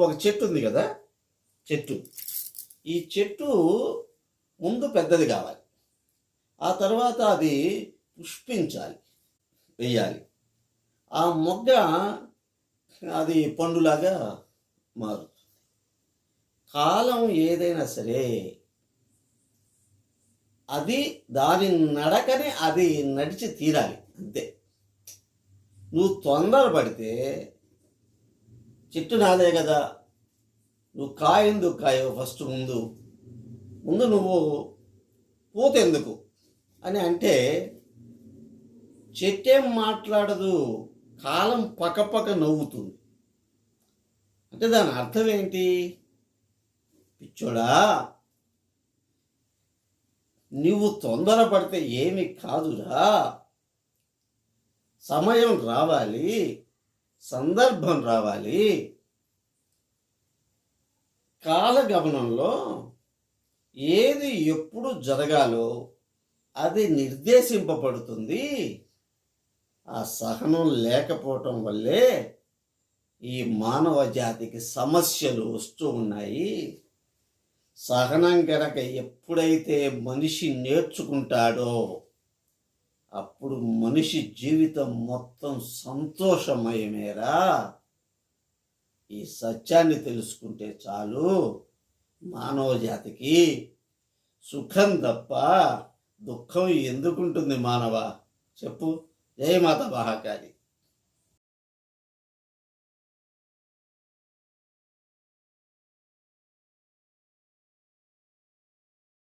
ఒక చెట్టు ఉంది కదా? చెట్టు. ఈ చెట్టు ముందు పెద్దది కావాలి. ఆ తర్వాత అది పుష్పించాలి వెయ్యాలి ఆ మొగ్గ అది పండులాగా మారుతుంది. కాలం ఏదైనా సరే అది దాని నడకని అది నడిచి తీరాలి అంతే. నువ్వు తొందరపడితే చెట్టు నాదే కదా. నువ్వు కాయందుకు కాయో ఫస్ట్ ముందు. ముందు నువ్వు పూత ఎందుకు అని అంటే చెట్టేం మాట్లాడదు కాలం పక్కపక్క నవ్వుతుంది. అంటే దాని అర్థం ఏంటి? పిచ్చోడా నువ్వు తొందరపడితే ఏమి కాదురా. సమయం రావాలి. సందర్భం రావాలి. కాలగమనంలో ఏది ఎప్పుడు జరగాలో అది నిర్దేశింపబడుతుంది. ఆ సహనం లేకపోవటం వల్లే ఈ మానవ జాతికి సమస్యలు వస్తూ ఉన్నాయి. సహనం గనక ఎప్పుడైతే మనిషి నేర్చుకుంటాడో అప్పుడు మనిషి జీవితం మొత్తం సంతోషమయమేరా? ఈ సత్యాన్ని తెలుసుకుంటే చాలు. మానవ జాతికి సుఖం తప్ప దుఃఖం ఎందుకుంటుంది మానవ? చెప్పు. జయ మాత మహాకాళి.